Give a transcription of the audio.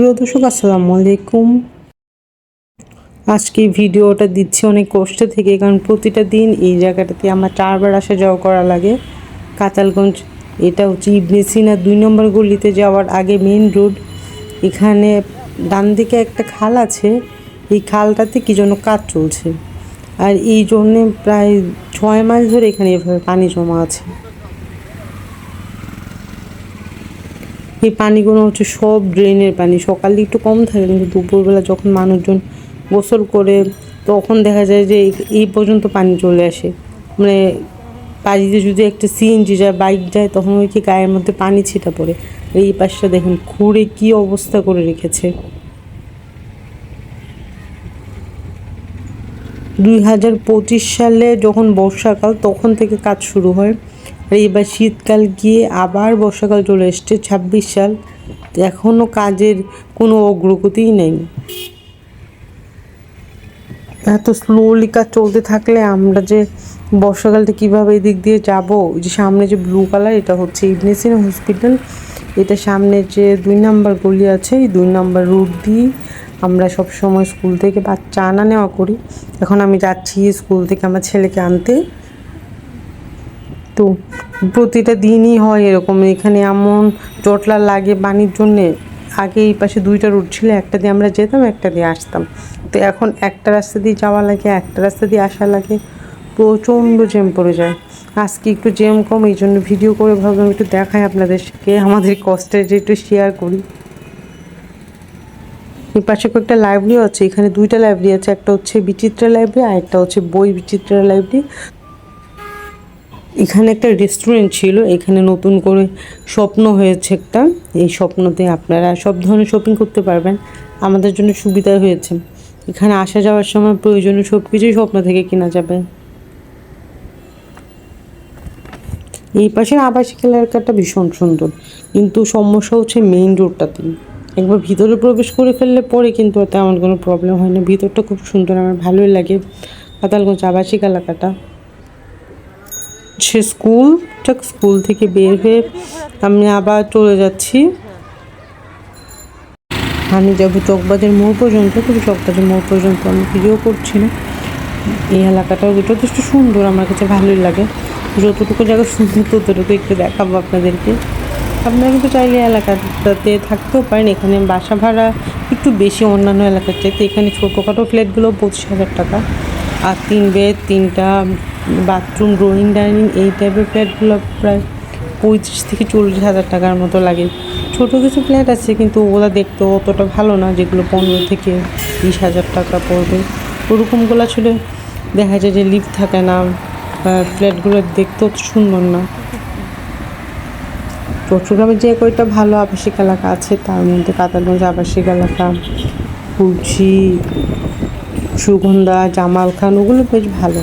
প্রিয় দর্শক, আসসালামু আলাইকুম। আজকে ভিডিওটা দিচ্ছি অনেক কষ্ট থেকে, কারণ প্রতিটা দিন এই জায়গাটাতে আমার চারবার আসা যাওয়া করা লাগে। কাতালগঞ্জ এটা হচ্ছে ইবনে সিনা, দুই নম্বর গলিতে যাওয়ার আগে মেন রোড এখানে ডান দিকে একটা খাল আছে, এই খালটাতে কি যেন কাজ চলছে। আর এই জন্যে প্রায় ছয় মাস ধরে এখানে এভাবে পানি জমা আছে। এই পানিগুলো হচ্ছে সব ড্রেনের পানি। সকালে একটু কম থাকে, কিন্তু দুপুরবেলা যখন মানুষজন গোসল করে, তখন দেখা যায় যে এই- পর্যন্ত পানি চলে আসে। মানে পানিতে যদি একটা সিএনজি যায় বাইক যায়, তখন ওই কি গায়ের মধ্যে পানি ছিটা পড়ে। এই পাশটা দেখুন, খুঁড়ে কি অবস্থা করে রেখেছে। দুই হাজার পঁচিশ সালে যখন বর্ষাকাল, তখন থেকে কাজ শুরু হয়। আর এবার শীতকাল গিয়ে আবার বর্ষাকাল চলে এসছে, ছাব্বিশ সাল। এখনও কাজের কোনো অগ্রগতিই নেই। এত স্লোলি কাজ চলতে থাকলে আমরা যে বর্ষাকালটা কীভাবে এদিক দিয়ে যাব? যে সামনে যে ব্লু কালার এটা হচ্ছে ইবনেসিন হসপিটাল এটা সামনে যে দুই নাম্বার গলি আছে, এই দুই নাম্বার রুট দিয়ে আমরা সব সময় স্কুল থেকে বাচ্চা আনা নেওয়া করি। এখন আমি যাচ্ছি স্কুল থেকে আমার ছেলেকে আনতে। তো প্রতিটা দিনই হয় এরকম। এখানে এমন জটলা লাগে পানির জন্যে। আগে এই পাশে দুইটা রুট ছিল, একটা দিয়ে আমরা যেতাম, একটা দিয়ে আসতাম। তো এখন একটা রাস্তা দিয়ে যাওয়া লাগে, একটা রাস্তা দিয়ে আসা লাগে। প্রচণ্ড জ্যাম পড়ে যায়। আজকে একটু জ্যাম কম, এই জন্য ভিডিও করে ভাবলাম একটু দেখাই আপনাদেরকে, আমাদের কষ্টের যে একটু শেয়ার করি। এই পাশে কয়েকটা লাইব্রেরি আছে, এখানে দুইটা লাইব্রেরি আছে, একটা হচ্ছে বিচিত্রা লাইব্রেরি আর একটা হচ্ছে বই বিচিত্রা লাইব্রেরি এখানে একটা রেস্টুরেন্ট ছিল, এখানে নতুন করে স্বপ্ন হয়েছে একটা। এই স্বপ্নতে আপনারা সব ধরনের শপিং করতে পারবেন। আমাদের জন্য সুবিধা হয়েছে। এখানে আসা যাওয়ার সময় প্রয়োজনীয় সব কিছুই স্বপ্ন থেকে কেনা যাবে। এই পাশের আবাসিক এলাকাটা ভীষণ সুন্দর। কিন্তু সমস্যা হচ্ছে মেইন রোডটাতে একবার ভিতরে প্রবেশ করে ফেললে পরে কিন্তু তেমন কোনো প্রবলেম হয় না। ভিতরটা খুব সুন্দর, আমার ভালোই লাগে। পাতালগঞ্জ আবাসিক এলাকাটা। সে স্কুল, ঠিক স্কুল থেকে বের হয়ে আমি আবার চলে যাচ্ছি। আমি যাব চকবাজার মোড় পর্যন্ত, কিন্তু চকবাজার মোড় পর্যন্ত আমি ভিডিও করছি না। এই এলাকাটাও যথেষ্ট সুন্দর, আমার কাছে ভালোই লাগে। যতটুকু জায়গা সুন্দর, ততটুকু একটু দেখাবো আপনাদেরকে। আপনারা কিন্তু চাইলে এলাকাটাতে থাকতেও পারেন। এখানে বাসা ভাড়া একটু বেশি, অন্যান্য এলাকার চাইতে। এখানে ছোটোখাটো ফ্ল্যাটগুলো পঁচিশ হাজার টাকা। আর তিন বেড তিনটা বাথরুম, ড্রয়িং, ডাইনিং এই টাইপের ফ্ল্যাটগুলো প্রায় পঁয়ত্রিশ থেকে চল্লিশ হাজার টাকার মতো লাগে। ছোটো কিছু ফ্ল্যাট আছে কিন্তু ওগুলো দেখতে অতটা ভালো না, যেগুলো পনেরো থেকে বিশ হাজার টাকা পড়বে। ওরকমগুলো ছিল দেখা যায় যে লিফট থাকে না, বা ফ্ল্যাটগুলো দেখতেও সুন্দর না। চট্টগ্রামে যে কয়টা ভালো আবাসিক এলাকা আছে, তার মধ্যে কাতারগঞ্জ আবাসিক এলাকা কুলছি সুগন্ধা জামাল খান ওগুলো বেশ ভালো।